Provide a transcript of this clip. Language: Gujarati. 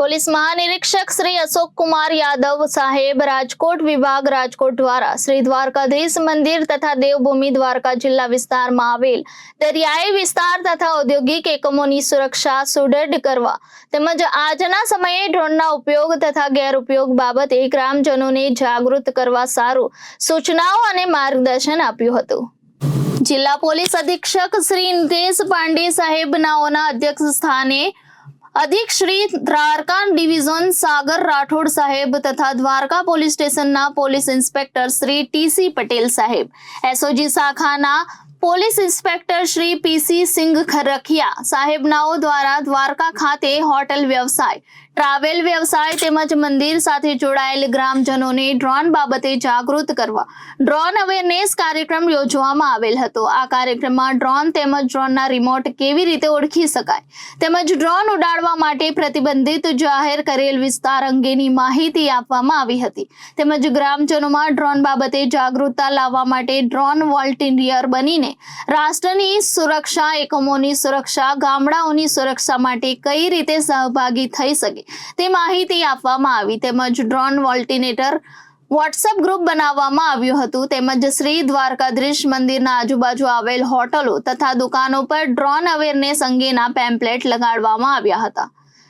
પોલીસ મહાનિરીક્ષક શ્રી અશોક કુમાર યાદવ સાહેબ, રાજકોટ વિભાગ, રાજકોટ દ્વારા શ્રી દ્વારકાધીશ મંદિર તથા દેવભૂમિ દ્વારકા જિલ્લા વિસ્તારમાં આવેલ દરિયાઈ વિસ્તાર તથા ઔદ્યોગિક એકમોની સુરક્ષા સુદૃઢ કરવા તેમજ આજના સમયે ડ્રોનના ઉપયોગ તથા ગેરઉપયોગ બાબતે ગ્રામજનોને જાગૃત કરવા સારું સૂચનાઓ અને માર્ગદર્શન આપ્યું હતું. જિલ્લા પોલીસ અધિક્ષક શ્રી નિતેશ પાંડે સાહેબ નાઓના અધ્યક્ષ સ્થાને અધિક શ્રી દ્વારકા ડિવિઝન સાગર રાઠોડ સાહેબ તથા દ્વારકા પોલીસ સ્ટેશનના police inspector Shri TC Patel સાહેબ. એસઓજી શાખાના police inspector Shri PC Singh Kharkhiya સાહેબનાઓ દ્વારા દ્વારકા ખાતે હોટેલ વ્યવસાય, ટ્રાવેલ વ્યવસાય તેમજ મંદિર સાથે જોડાયેલ ગ્રામજનોને ડ્રોન બાબતે જાગૃત કરવા, ડ્રોન અવેરનેસ કાર્યક્રમ યોજવામાં આવેલ હતો. આ કાર્યક્રમમાં ડ્રોન તેમજ ડ્રોનના રિમોટ કેવી રીતે ઓળખી શકાય તેમજ ડ્રોન ઉડાડવા માટે પ્રતિબંધિત જાહેર કરેલ વિસ્તાર અંગેની માહિતી આપવામાં આવી હતી તેમજ ગ્રામજનોમાં ડ્રોન બાબતે જાગૃતતા લાવવા માટે ડ્રોન વોલ્ટિનિયર બનીને રાષ્ટ્રની સુરક્ષા, એકમોની સુરક્ષા, ગામડાઓની સુરક્ષા માટે કઈ રીતે સહભાગી થઈ શકે તે માહિતી આપવામાં આવી. તેમજ ડ્રોન વોલ્ટિનેટર વોટ્સએપ ગ્રુપ બનાવવામાં આવ્યું હતું. તેમજ શ્રી દ્વારકાધીશ મંદિરના આજુબાજુ આવેલ હોટલો તથા દુકાનો પર ડ્રોન અવેરનેસ અંગેના પેમ્પલેટ લગાડવામાં આવ્યા હતા.